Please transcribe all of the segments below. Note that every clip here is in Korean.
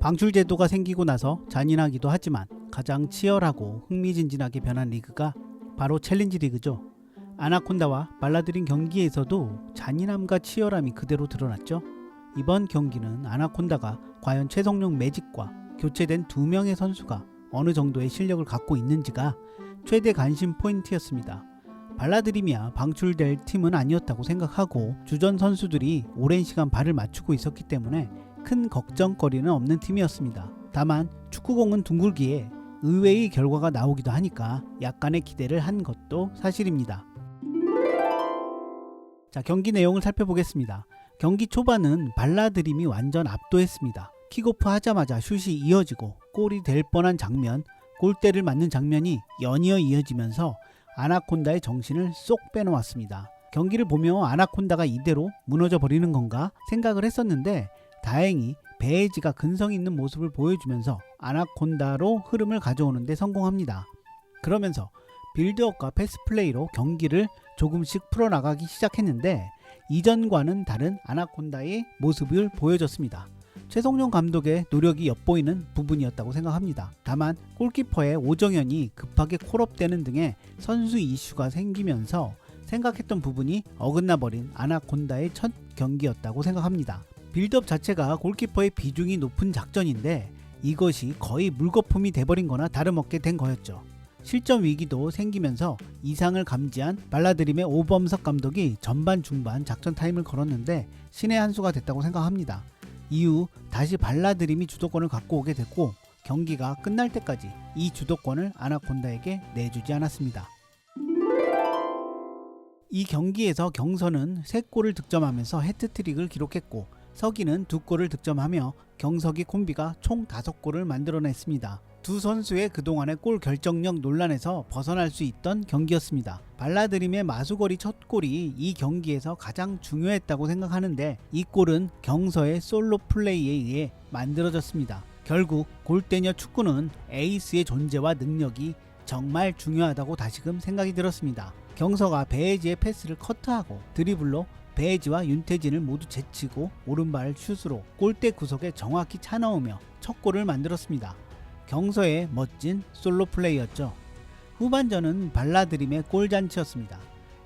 방출 제도가 생기고 나서 잔인하기도 하지만 가장 치열하고 흥미진진하게 변한 리그가 바로 챌린지 리그죠. 아나콘다와 말라드린 경기에서도 잔인함과 치열함이 그대로 드러났죠. 이번 경기는 아나콘다가 과연 최성용 매직과 교체된 두 명의 선수가 어느 정도의 실력을 갖고 있는지가 최대 관심 포인트였습니다. 발라드림이야 방출될 팀은 아니었다고 생각하고 주전 선수들이 오랜 시간 발을 맞추고 있었기 때문에 큰 걱정거리는 없는 팀이었습니다. 다만 축구공은 둥글기에 의외의 결과가 나오기도 하니까 약간의 기대를 한 것도 사실입니다. 자, 경기 내용을 살펴보겠습니다. 경기 초반은 발라드림이 완전 압도했습니다. 킥오프 하자마자 슛이 이어지고 골이 될 뻔한 장면, 골대를 맞는 장면이 연이어 이어지면서 아나콘다의 정신을 쏙 빼놓았습니다. 경기를 보며 아나콘다가 이대로 무너져 버리는 건가 생각을 했었는데 다행히 베이지가 근성 있는 모습을 보여주면서 아나콘다로 흐름을 가져오는데 성공합니다. 그러면서 빌드업과 패스 플레이로 경기를 조금씩 풀어나가기 시작했는데 이전과는 다른 아나콘다의 모습을 보여줬습니다. 최성용 감독의 노력이 엿보이는 부분이었다고 생각합니다. 다만 골키퍼의 오정현이 급하게 콜업되는 등의 선수 이슈가 생기면서 생각했던 부분이 어긋나 버린 아나콘다의 첫 경기였다고 생각합니다. 빌드업 자체가 골키퍼의 비중이 높은 작전인데 이것이 거의 물거품이 돼버린 거나 다름없게 된 거였죠. 실점 위기도 생기면서 이상을 감지한 발라드림의 오범석 감독이 전반 중반 작전 타임을 걸었는데 신의 한 수가 됐다고 생각합니다. 이후 다시 발라드림이 주도권을 갖고 오게 됐고 경기가 끝날 때까지 이 주도권을 아나콘다에게 내주지 않았습니다. 이 경기에서 경선은 3골을 득점하면서 해트트릭을 기록했고 서기는 2골을 득점하며 경석이 콤비가 총 5골을 만들어냈습니다. 두 선수의 그동안의 골 결정력 논란에서 벗어날 수 있던 경기였습니다. 발라드림의 마수거리 첫 골이 이 경기에서 가장 중요했다고 생각하는데 이 골은 경서의 솔로 플레이에 의해 만들어졌습니다. 결국 골대녀 축구는 에이스의 존재와 능력이 정말 중요하다고 다시금 생각이 들었습니다. 경서가 베이지의 패스를 커트하고 드리블로 베이지와 윤태진을 모두 제치고 오른발 슛으로 골대 구석에 정확히 차 넣으며 첫 골을 만들었습니다. 경서의 멋진 솔로 플레이였죠. 후반전은 발라드림의 골잔치였습니다.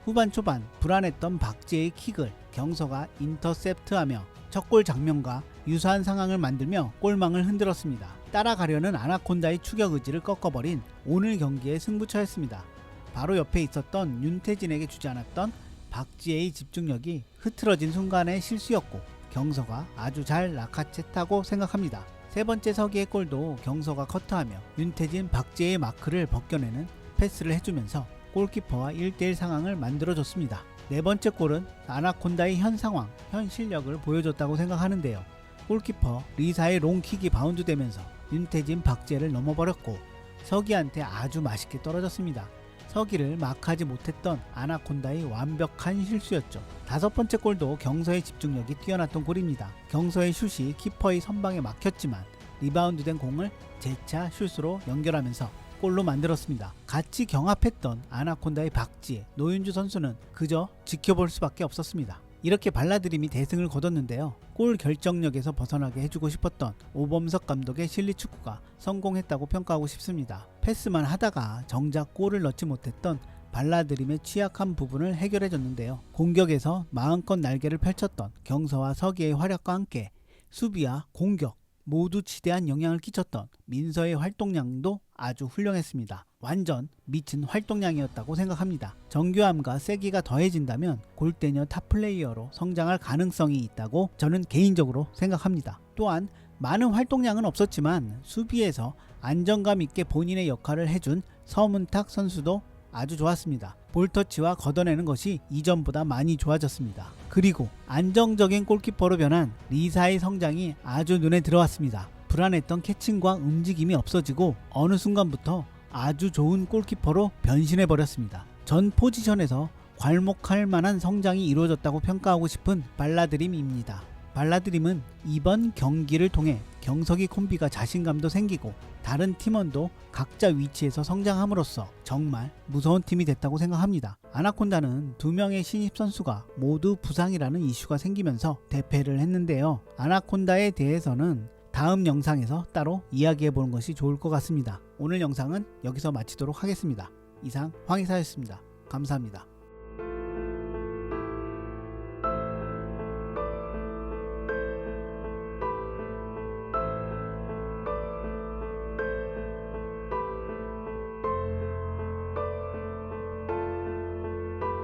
후반 초반 불안했던 박지의 킥을 경서가 인터셉트하며 첫 골 장면과 유사한 상황을 만들며 골망을 흔들었습니다. 따라가려는 아나콘다의 추격 의지를 꺾어버린 오늘 경기의 승부처였습니다. 바로 옆에 있었던 윤태진에게 주지 않았던 박지혜의 집중력이 흐트러진 순간의 실수였고 경서가 아주 잘 낚아챘다고 생각합니다. 세 번째 서기의 골도 경서가 커트하며 윤태진 박지혜의 마크를 벗겨내는 패스를 해주면서 골키퍼와 1대1 상황을 만들어줬습니다. 네 번째 골은 아나콘다의 현 상황, 현 실력을 보여줬다고 생각하는데요. 골키퍼 리사의 롱킥이 바운드되면서 윤태진 박지혜를 넘어버렸고 서기한테 아주 맛있게 떨어졌습니다. 서기를 막하지 못했던 아나콘다의 완벽한 실수였죠. 다섯 번째 골도 경서의 집중력이 뛰어났던 골입니다. 경서의 슛이 키퍼의 선방에 막혔지만 리바운드된 공을 재차 슛으로 연결하면서 골로 만들었습니다. 같이 경합했던 아나콘다의 박지혜, 노윤주 선수는 그저 지켜볼 수밖에 없었습니다. 이렇게 발라드림이 대승을 거뒀는데요. 골 결정력에서 벗어나게 해주고 싶었던 오범석 감독의 실리 축구가 성공했다고 평가하고 싶습니다. 패스만 하다가 정작 골을 넣지 못했던 발라드림의 취약한 부분을 해결해줬는데요. 공격에서 마음껏 날개를 펼쳤던 경서와 서기의 활약과 함께 수비와 공격 모두 지대한 영향을 끼쳤던 민서의 활동량도 아주 훌륭했습니다. 완전 미친 활동량이었다고 생각합니다. 정교함과 세기가 더해진다면 골대녀 탑 플레이어로 성장할 가능성이 있다고 저는 개인적으로 생각합니다. 또한 많은 활동량은 없었지만 수비에서 안정감 있게 본인의 역할을 해준 서문탁 선수도 아주 좋았습니다. 볼터치와 걷어내는 것이 이전보다 많이 좋아졌습니다. 그리고 안정적인 골키퍼로 변한 리사의 성장이 아주 눈에 들어왔습니다. 불안했던 캐칭과 움직임이 없어지고 어느 순간부터 아주 좋은 골키퍼로 변신해 버렸습니다. 전 포지션에서 괄목할 만한 성장이 이루어졌다고 평가하고 싶은 발라드림입니다. 발라드림은 이번 경기를 통해 경석이 콤비가 자신감도 생기고 다른 팀원도 각자 위치에서 성장함으로써 정말 무서운 팀이 됐다고 생각합니다. 아나콘다는 두 명의 신입 선수가 모두 부상이라는 이슈가 생기면서 대패를 했는데요. 아나콘다에 대해서는 다음 영상에서 따로 이야기해 보는 것이 좋을 것 같습니다. 오늘 영상은 여기서 마치도록 하겠습니다. 이상 황희사였습니다. 감사합니다.